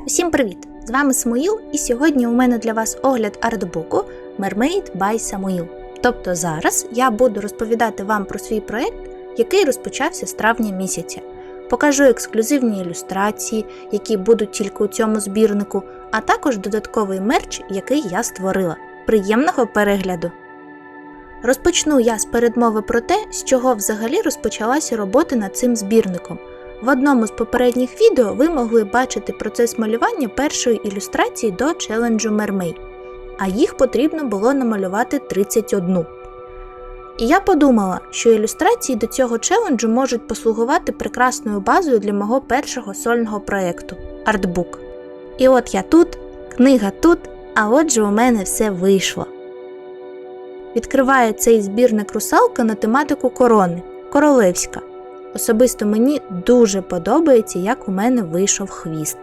Усім привіт! З вами Самуїл, і сьогодні у мене для вас огляд артбуку Mermaid by Samuil. Тобто зараз я буду розповідати вам про свій проект, який розпочався з травня місяця. Покажу ексклюзивні ілюстрації, які будуть тільки у цьому збірнику, а також додатковий мерч, який я створила. Приємного перегляду! Розпочну я з передмови про те, з чого взагалі розпочалася робота над цим збірником. В одному з попередніх відео ви могли бачити процес малювання першої ілюстрації до челенджу Mermaid, а їх потрібно було намалювати 31. І я подумала, що ілюстрації до цього челенджу можуть послугувати прекрасною базою для мого першого сольного проєкту артбук. І от я тут, книга тут, а отже у мене все вийшло. Відкриває цей збірник русалка на тематику корони королевська. Особисто мені дуже подобається, як у мене вийшов хвіст.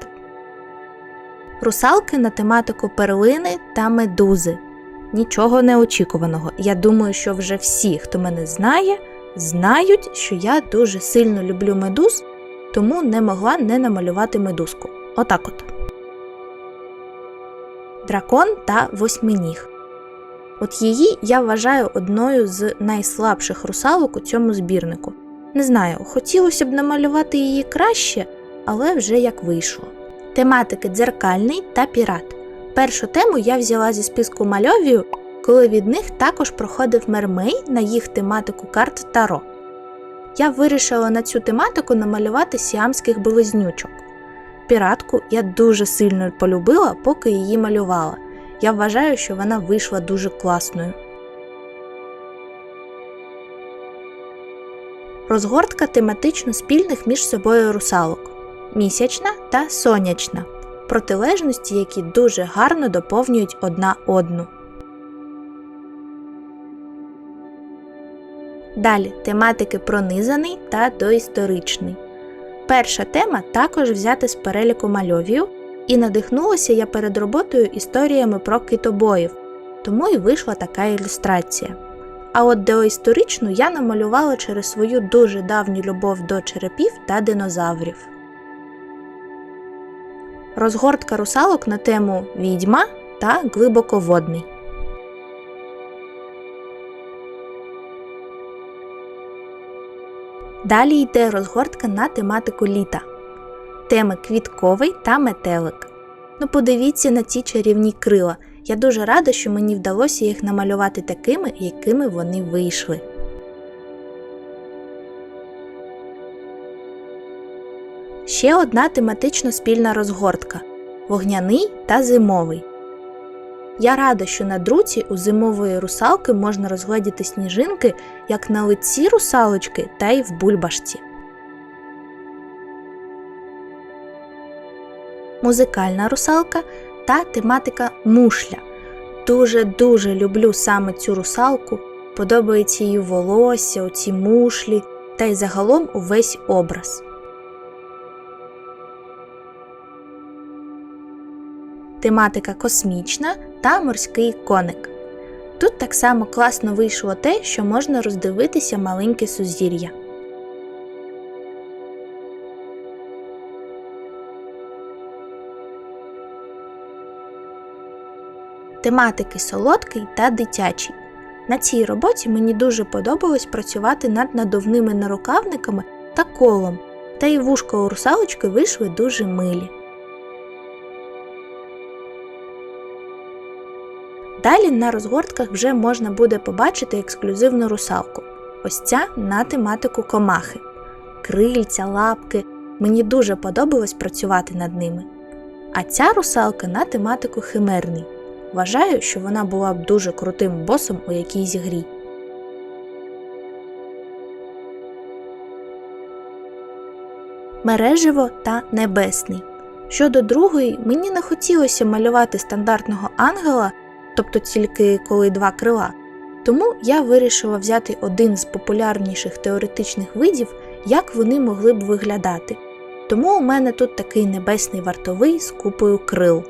Русалки на тематику перлини та медузи. Нічого неочікуваного. Я думаю, що вже всі, хто мене знає, знають, що я дуже сильно люблю медуз, тому не могла не намалювати медузку. Отак от. Дракон та восьминіг. От її я вважаю одною з найслабших русалок у цьому збірнику. Не знаю, хотілося б намалювати її краще, але вже як вийшло. Тематики дзеркальний та пірат. Першу тему я взяла зі списку мальовію, коли від них також проходив мермей на їх тематику карт Таро. Я вирішила на цю тематику намалювати сіамських близнючок. Піратку я дуже сильно полюбила, поки її малювала. Я вважаю, що вона вийшла дуже класною. Розгортка тематично спільних між собою русалок місячна та сонячна, протилежності, які дуже гарно доповнюють одна одну. Далі тематики пронизаний та доісторичний. Перша тема також взята з переліку мальовію, і надихнулася я перед роботою історіями про китобоїв, тому і вийшла така ілюстрація. А от деоісторичну я намалювала через свою дуже давню любов до черепів та динозаврів. Розгортка русалок на тему відьма та глибоководний. Далі йде розгортка на тематику літа. Теми квітковий та метелик. Ну подивіться на ці чарівні крила. Я дуже рада, що мені вдалося їх намалювати такими, якими вони вийшли. Ще одна тематично спільна розгортка вогняний та зимовий. Я рада, що на друці у зимової русалки можна розгледіти сніжинки як на лиці русалочки, та й в бульбашці. Музикальна русалка та тематика мушля. Дуже-дуже люблю саме цю русалку, подобається її волосся, оці мушлі та й загалом увесь образ. Тематика космічна та морський коник. Тут так само класно вийшло те, що можна роздивитися маленьке сузір'я. Тематики солодкий та дитячий. На цій роботі мені дуже подобалось працювати над надувними нарукавниками та колом, та й вушка у русалочки вийшли дуже милі. Далі на розгортках вже можна буде побачити ексклюзивну русалку. Ось ця на тематику комахи. Крильця, лапки. Мені дуже подобалось працювати над ними. А ця русалка на тематику химерний. Вважаю, що вона була б дуже крутим босом у якійсь грі. Мережево та небесний. Щодо другої, мені не хотілося малювати стандартного ангела, тобто тільки коли два крила. Тому я вирішила взяти один з популярніших теоретичних видів, як вони могли б виглядати. Тому у мене тут такий небесний вартовий з купою крил.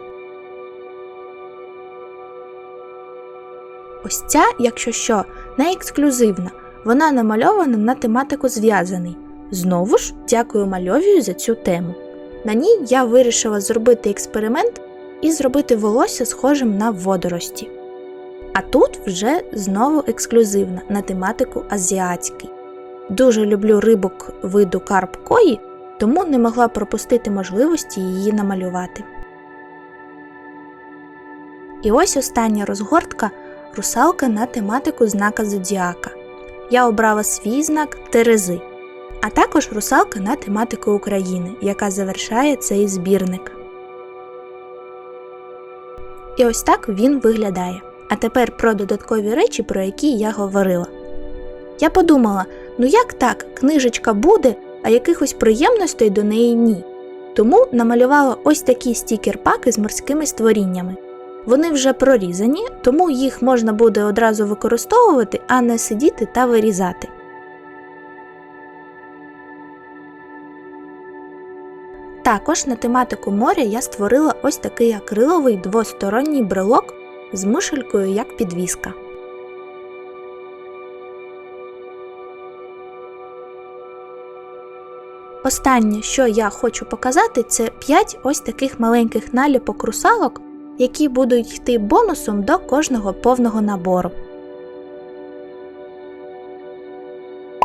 Ось ця, якщо що, не ексклюзивна, вона намальована на тематику зв'язаний. Знову ж дякую мальовію за цю тему. На ній я вирішила зробити експеримент і зробити волосся схожим на водорості. А тут вже знову ексклюзивна на тематику азіатський. Дуже люблю рибок виду карп кої, тому не могла пропустити можливості її намалювати. І ось остання розгортка русалка на тематику знака Зодіака. Я обрала свій знак Терези, а також русалка на тематику України, яка завершає цей збірник. І ось так він виглядає. А тепер про додаткові речі, про які я говорила. Я подумала: ну як так, книжечка буде, а якихось приємностей до неї ні. Тому намалювала ось такі стікер-паки з морськими створіннями. Вони вже прорізані, тому їх можна буде одразу використовувати, а не сидіти та вирізати. Також на тематику моря я створила ось такий акриловий двосторонній брелок з мушелькою як підвіска. Останнє, що я хочу показати, це 5 ось таких маленьких наліпок русалок, які будуть йти бонусом до кожного повного набору.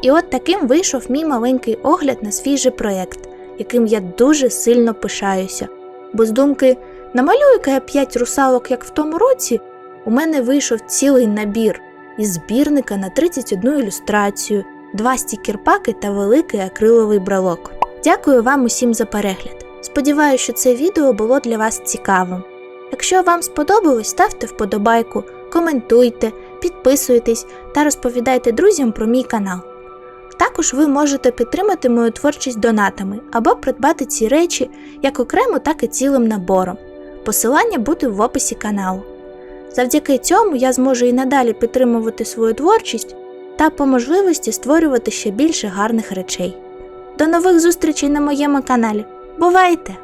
І от таким вийшов мій маленький огляд на свіжий проєкт, яким я дуже сильно пишаюся. Бо з думки намалюю-ка я 5 русалок, як в тому році, у мене вийшов цілий набір із збірника на 31 ілюстрацію, два стікерпаки та великий акриловий брелок. Дякую вам усім за перегляд. Сподіваюся, що це відео було для вас цікавим. Якщо вам сподобалось, ставте вподобайку, коментуйте, підписуйтесь та розповідайте друзям про мій канал. Також ви можете підтримати мою творчість донатами або придбати ці речі як окремо, так і цілим набором. Посилання буде в описі каналу. Завдяки цьому я зможу і надалі підтримувати свою творчість та по можливості створювати ще більше гарних речей. До нових зустрічей на моєму каналі. Бувайте!